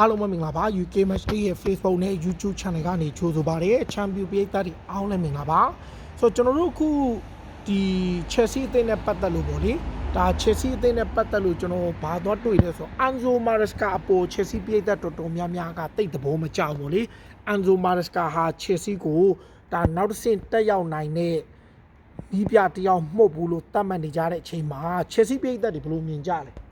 အားလုံးပဲမင်္ဂလာပါ UK Match Day ရဲ့ Facebook နဲ့ YouTube Channel ကနေကြိုဆိုပါရစေ။ Champion ပိတ်သက်တွေအားလုံးလည်းမင်္ဂလာပါ။ဆိုတော့ကျွန်တော်တို့အခုဒီ Chelsea အသင်းနဲ့ပတ်သက်လို့ပေါ့လေ။ဒါ Chelsea အသင်းနဲ့ပတ်သက်လို့ကျွန်တော်ဘာသွားတွေ့လဲဆိုတော့ Anzo Maresca အပေါ် Chelsea ပိတ်သက်တော်တော်များများကတိတ်သဘောမကျဘူးပေါ့လေ။ Anzo Maresca ဟာ Chelsea ကိုဒါနောက်တစ်ဆင့်တက်ရောက်နိုင်တဲ့ဒီပြတယောက်မှုတ်ဘူးလို့သတ်မှတ်နေကြတဲ့အချိန်မှာ Chelsea ပိတ်သက်တွေဘယ်လိုမြင်ကြလဲ။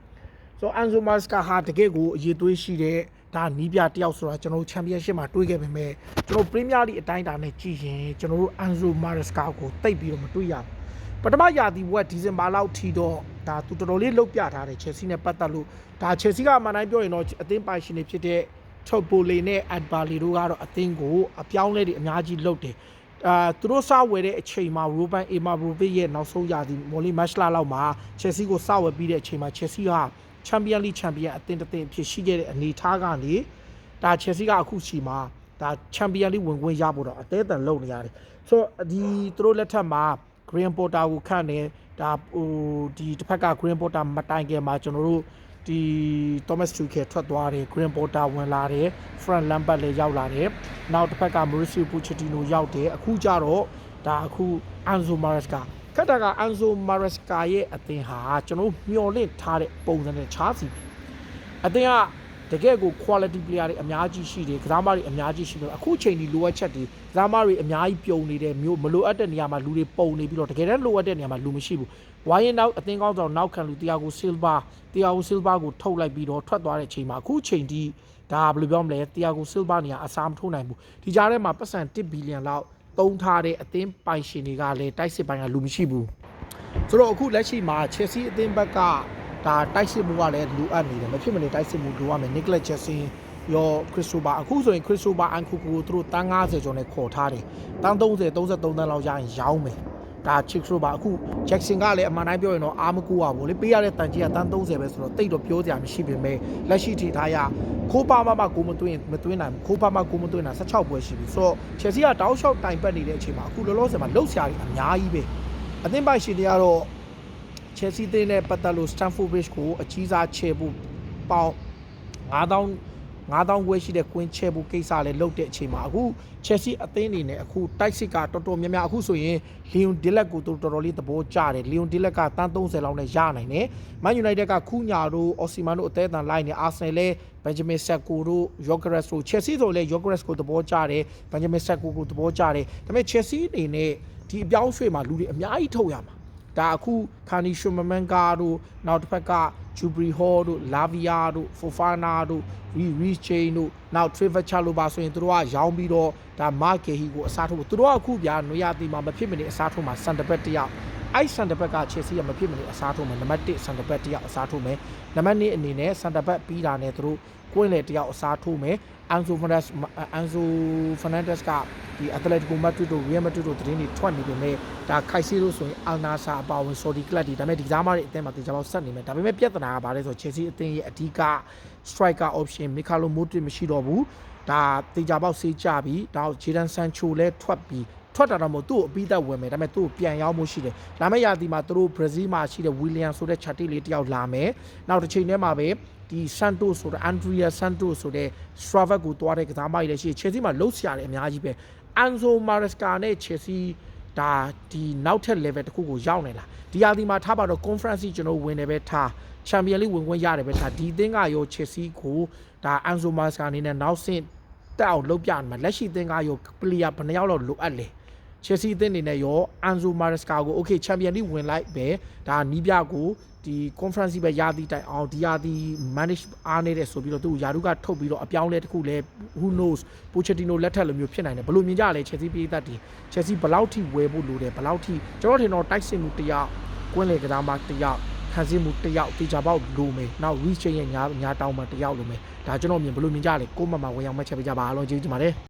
ဆိုတော့အန်ဇိုမာစကာဟာတကယ့်ကိုအရေးသွေးရှိတဲ့ ဒါနီးပြတယောက်ဆိုတာကျွန်တော်တို့ချန်ပီယံရှစ်မှာတွေးခဲ့ပေမဲ့ကျွန်တော်ပရီးမီးယားလိအတိုင်းအတာနဲ့ကြည့်ရင်ကျွန်တော်တို့အန်ဇိုမာစကာကိုတိတ်ပြီးတော့မတွေးရဘူးပထမရာသီဝက်ဒီဇင်ဘာလောက်ထီတော့ဒါသူတော်တော်လေးလုတ်ပြထားတယ်ချယ်ဆီနဲ့ပတ်သက်လို့ဒါချယ်ဆီကအမှန်တိုင်းပြောရင်တော့အသင်းပိုင်ရှင်တွေဖြစ်တဲ့ထုတ်ပိုလီနဲ့အက်ဘာလီတို့ကတော့အသင်းကိုအပြောင်းလဲတွေအများကြီးလုတ်တယ်အာသူတို့စဝယ်တဲ့အချိန်မှာရိုဘန်အေမာဘရိုဗစ်ရဲ့နောက်ဆုံးရာသီမော်လီမက်ရှလာလောက်မှာချယ်ဆီကိုစဝယ်ပြီးတဲ့အချိန်မှာချယ်ဆီက ချန်ပီယံလိချန်ပီယံအသင်းတစ်သင်းအဖြစ်ရှိခဲ့တဲ့အနေအထားကနေဒါချယ်ဆီကအခုချိန်မှာဒါချန်ပီယံလိဝင်ခွင့်ရဖို့တော့အသေးအံလုပ်နေရတယ်ဆိုတော့ဒီသူတို့လက်ထက်မှာ Green Porter ကိုခန့်နေဒါဟိုဒီတစ်ဖက်က Green Porter မတိုင်ခင်မှာကျွန်တော်တို့ဒီ Thomas Tuchel ထွက်သွားတယ် Green Porter ဝင်လာတယ် Frank Lampard လည်းရောက်လာတယ်နောက်တစ်ဖက်က Mauricio Pochettino ရောက်တယ်အခုကျတော့ဒါအခု Anzo Maresca ခက်တာက Anzo Maresca ရဲ့အသင်းဟာကျွန်တော်တို့မျှော်လင့်ထားတဲ့ပုံစံနဲ့ချားစီပဲအသင်းကတကယ့်ကို quality player တွေအများကြီးရှိတယ်ကစားမတွေအများကြီးရှိတယ်အခုချိန်ဒီလိုအပ်ချက်တွေကစားမတွေအများကြီးပြုံနေတဲ့မျိုးမလိုအပ်တဲ့နေရာမှာလူတွေပုံနေပြီးတော့တကယ်တမ်းလိုအပ်တဲ့နေရာမှာလူမရှိဘူးဝိုင်းရင်နောက်အသင်းကောင်းဆောင်နောက်ခံလူတရားကို Silva တရားကို Silva ကိုထုတ်လိုက်ပြီးတော့ထွက်သွားတဲ့ချိန်မှာအခုချိန်ဒီဒါဘယ်လိုပြောမလဲတရားကို Silva နေရာအစားမထိုးနိုင်ဘူးဒီကြားထဲမှာပတ်စံ1ဘီလီယံလောက် သုံးထားတဲ့အသင်းပိုင်ရှင်တွေကလည်းတိုက်စစ်ပိုင်းကလူမရှိဘူးဆိုတော့အခုလက်ရှိမှာ Chelsea အသင်းဘက်ကဒါတိုက်စစ်မှုကလည်းလိုအပ်နေတယ်မဖြစ်မနေတိုက်စစ်မှုလိုရမယ် Nicolas Jackson ရော Christopher အခုဆိုရင် Christopher Ankuku ကိုသူတို့တန်း90ကျော်နဲ့ခေါ်ထားတယ်တန်း30 33တန်းလောက်ရရင်ရောင်းမယ် ဒါ Christopher အခု Jackson ကလည်းအမှန်တိုင်းပြောရင်တော့အားမကူပါဘူးလေပေးရတဲ့တန်ကြီးကတန်း30ပဲဆိုတော့တိတ်တော့ပြောစရာမရှိပေမဲ့လက်ရှိထိထားရခိုးပါမမကိုမသွင်းမသွင်းနိုင်ဘူးခိုးပါမကိုမသွင်းတာ16ပွဲရှိပြီဆိုတော့ Chelsea ကတောက်လျှောက်တိုင်ပတ်နေတဲ့အချိန်မှာအခုလောလောဆယ်မှာလှုပ်ရှားတွေအများကြီးပဲအသင်းပိုင်ရှင်တွေကတော့ Chelsea အသင်းနဲ့ပတ်သက်လို့ Stamford Bridge ကိုအကြီးစားချေဖို့ပေါင်9000 9000ခွဲရှိတဲ့ Queen ချေဖို့ကိစ္စလည်းလုပ်တဲ့အချိန်မှာအခု Chelsea အသင်းအနေနဲ့အခုတိုက်စစ်ကတော်တော်များများအခုဆိုရင် Leon Dillard ကိုသူတို့တော်တော်လေးသဘောကျတယ် Leon Dillard ကတန်း30လောက်နဲ့ရနိုင်တယ် Man United ကခုညာတို့ Osimhen တို့အသေးအံလိုက်နေ Arsenal လည်း Benjamin Sesko တို့ Gyökeres တို့ Chelsea ဆိုလည်း Gyökeres ကိုသဘောကျတယ် Benjamin Sesko ကိုသဘောကျတယ်ဒါပေမဲ့ Chelsea အနေနဲ့ဒီအပြောင်းရွှေ့မှာလူတွေအများကြီးထုတ်ရမှာ ဒါအခုခါနီရှူမမန်ကာတို့နောက်တစ်ဖက်ကဂျူဘရီဟောတို့လာဗီယာတို့ဖိုဖာနာတို့ရီရီချိန်တို့နောက်ထရစ်ဗာချာလိုပါဆိုရင်တို့ကရောင်းပြီးတော့ဒါမာကေဟီကိုအစားထိုးဖို့တို့ကအခုဗျာနွေရတီမှာမဖြစ်မနေအစားထိုးမှာစန်တဘက်တယောက် အဲ့စန်တဘက်ကချယ်ဆီကမဖြစ်မနေအစားထိုးမယ်နံပါတ်1စန်တဘက်တယောက်အစားထိုးမယ်နံပါတ်2အနေနဲ့စန်တဘက်ပြီးတာနဲ့တို့ကွင်းလေတယောက်အစားထိုးမယ်အန်ဆိုဖနက်အန်ဆိုဖနန်ဒက်စ်ကဒီအက်တလက်တီကိုမက်ဒရစ်တို့ရီယယ်မက်ဒရစ်တို့သတင်းတွေထွက်နေပေမဲ့ဒါခိုက်စီတို့ဆိုရင်အယ်နာဆာအပါဝင်ဆော်ဒီကလပ်တွေဒါပေမဲ့ဒီစားမတွေအသင်းမှာတေချာပေါက်ဆက်နေမယ်ဒါပေမဲ့ပြဿနာကဘာလဲဆိုတော့ချယ်ဆီအသင်းရဲ့အဓိက striker option မီကာလိုမိုဒရစ်မရှိတော့ဘူးဒါတေချာပေါက်စေးကြပြီဒါဂျေဒန်ဆန်ချိုလည်းထွက်ပြီး ထွက်တာတော့မဟုတ်သူ့ကိုအပြီးသက်ဝင်မယ်ဒါပေမဲ့သူ့ကိုပြန်ရောက်မှုရှိတယ်လာမယ့်ရာသီမှာသူတို့ဘရာဇီးမှာရှိတဲ့ဝီလီယံဆိုတဲ့ချာတီလေးတယောက်လာမယ်နောက်တစ်ချိန်ထဲမှာပဲဒီဆန်တိုဆိုတဲ့အန်ဒရီယာဆန်တိုဆိုတဲ့စထရာဗက်ကိုတွားတဲ့ကစားမကြီးလည်းရှိချယ်ဆီမှာလှုပ်ရှားတယ်အများကြီးပဲအန်ဇိုမာရက်စကာနဲ့ချယ်ဆီဒါဒီနောက်ထပ် level တစ်ခုကိုရောက်နေလားဒီရာသီမှာထားပါတော့ conference ကျွန်တော်ဝင်တယ်ပဲထားချန်ပီယံလိဝင်ခွင့်ရတယ်ပဲထားဒီအသင်းကရောချယ်ဆီကိုဒါအန်ဇိုမာရက်စကာအနေနဲ့နောက်ဆင့်တက်အောင်လုပ်ပြနေမှာလက်ရှိအသင်းကရောပလီယာဘယ်နှယောက်လောက်လိုအပ်လဲ ချယ်ဆီအသင်းအနေနဲ့ရောအန်ဇိုမာရက်စကာကိုโอเคချန်ပီယံလိဝင်လိုက်ပဲဒါနီးပြကိုဒီ conference ပဲရာသီတိုင်အောင်ဒီရာသီ manage အားနေတဲ့ဆိုပြီးတော့သူ့ယာရုကထုတ်ပြီးတော့အပြောင်းလဲတစ်ခုလဲ who knows ပိုချက်တီနိုလက်ထက်လိုမျိုးဖြစ်နိုင်တယ်ဘယ်လိုမြင်ကြလဲချယ်ဆီပြည်သက်တီချယ်ဆီဘယ်လောက်ထိဝယ်ဖို့လိုတယ်ဘယ်လောက်ထိကျွန်တော်ထင်တော့တိုက်စစ်မှုတယောက်ကွင်းလေကစားမတယောက်ခံစည်းမှုတယောက်တေချာပေါက်လိုမယ်နောက် reach ရဲ့ညာညာတောင်းမှတယောက်လိုမယ်ဒါကျွန်တော်မြင်ဘယ်လိုမြင်ကြလဲကိုမမဝင်အောင်မှတ်ချက်ပေးကြပါအားလုံးကျေးဇူးတင်ပါတယ်